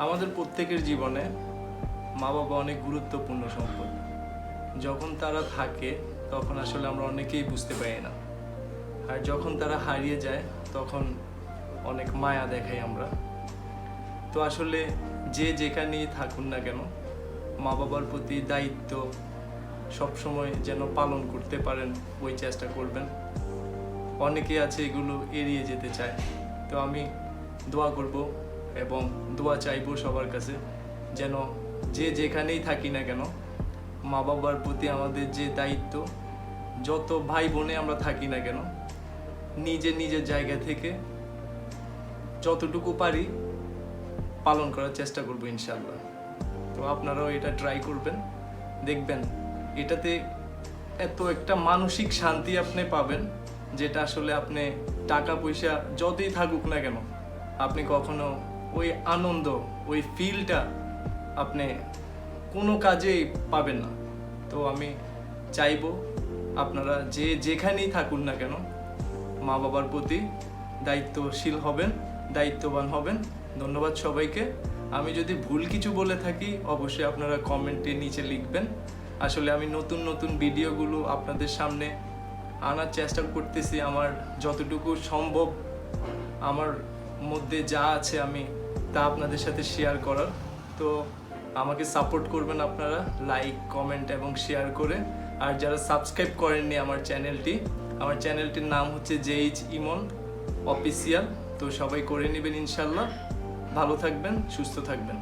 আমাদের প্রত্যেকের জীবনে মা বাবা অনেক গুরুত্বপূর্ণ সম্পদ। যখন তারা থাকে, তখন আসলে আমরা অনেকেই বুঝতে পারি না। আর যখন তারা হারিয়ে যায়, তখন অনেক মায়া দেখাই আমরা। তো আসলে যে যেখানেই থাকুন না কেন, মা বাবার প্রতি দায়িত্ব সবসময় যেন পালন করতে পারেন, ওই চেষ্টা করবেন। অনেকে আছে এগুলো এড়িয়ে যেতে চায়। তো আমি দোয়া করব এবং দোয়া চাইব সবার কাছে যেন যে যেখানেই থাকি না কেন, মা বাবার প্রতি আমাদের যে দায়িত্ব, যত ভাই বোনে আমরা থাকি না কেন, নিজে নিজের জায়গা থেকে যতটুকু পারি পালন করার চেষ্টা করব ইনশাল্লাহ তো আপনারাও এটা ট্রাই করবেন, দেখবেন এটাতে এত একটা মানসিক শান্তি আপনি পাবেন যেটা আসলে আপনি টাকা পয়সা যতই থাকুক না কেন, আপনি কখনো ওই আনন্দ, ওই ফিলটা আপনি কোনো কাজেই পাবেন না। তো আমি চাইব আপনারা যে যেখানেই থাকুন না কেন মা বাবার প্রতি দায়িত্বশীল হবেন, দায়িত্ববান হবেন। ধন্যবাদ সবাইকে। আমি যদি ভুল কিছু বলে থাকি, অবশ্যই আপনারা কমেন্টে নিচে লিখবেন। আসলে আমি নতুন নতুন ভিডিওগুলো আপনাদের সামনে আনার চেষ্টা করতেছি। আমার যতটুকু সম্ভব, আমার মধ্যে যা আছে আমি তা আপনাদের সাথে শেয়ার করার। তো আমাকে সাপোর্ট করবেন আপনারা লাইক কমেন্ট এবং শেয়ার করে। আর যারা সাবস্ক্রাইব করেননি আমার চ্যানেলটি আমার চ্যানেলটির নাম হচ্ছে জেইচ ইমন অফিসিয়াল তো সবাই করে নেবেন ইনশাল্লাহ। ভালো থাকবেন, সুস্থ থাকবেন।